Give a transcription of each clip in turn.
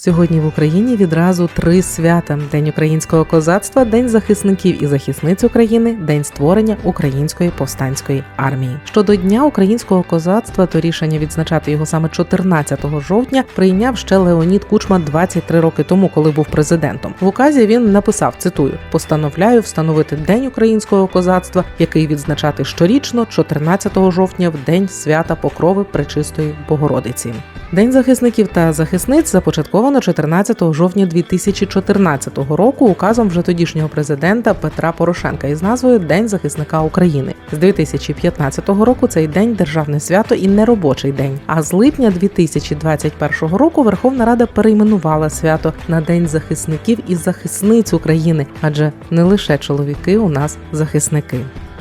Сьогодні в Україні відразу три свята: День українського козацтва, День захисників і захисниць України, День створення української повстанської армії. Щодо дня українського козацтва, то рішення відзначати його саме 14 жовтня прийняв ще Леонід Кучма 23 роки тому, коли був президентом. В указі він написав: цитую: постановляю встановити День українського козацтва, який відзначати щорічно, 14 жовтня, в день свята Покрови Пречистої Богородиці. День захисників та захисниць започатковано 14 жовтня 2014 року указом вже тодішнього президента Петра Порошенка із назвою День захисника України. З 2015 року цей день державне свято і неробочий день. А з липня 2021 року Верховна Рада перейменувала свято на День захисників і захисниць України, адже не лише чоловіки у нас захисники.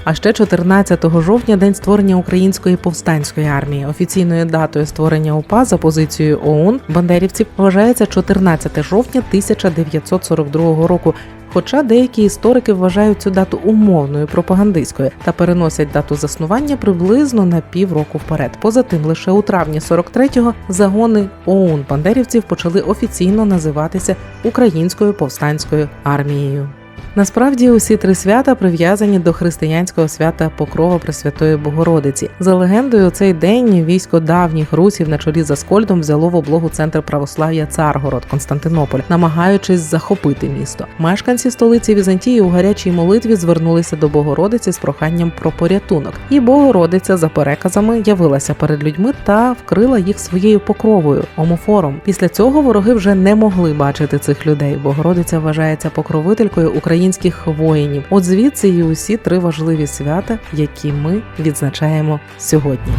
А ще 14 жовтня день створення української повстанської армії. Офіційною датою створення УПА за позицією ОУН бандерівців вважається 14 жовтня 1942 року. Хоча деякі історики вважають цю дату умовною пропагандистською та переносять дату заснування приблизно на півроку вперед. Поза тим, лише у травні 43-го загони ОУН бандерівців почали офіційно називатися Українською повстанською армією. Насправді усі три свята прив'язані до християнського свята Покрова Пресвятої Богородиці. За легендою, у цей день військо давніх русів на чолі з Аскольдом взяло в облогу центр православ'я Царгород Константинополь, намагаючись захопити місто. Мешканці столиці Візантії у гарячій молитві звернулися до Богородиці з проханням про порятунок. І Богородиця за переказами явилася перед людьми та вкрила їх своєю покровою омофором. Після цього вороги вже не могли бачити цих людей. Богородиця вважається покровителькою українських воїнів. От звідси і усі три важливі свята, які ми відзначаємо сьогодні.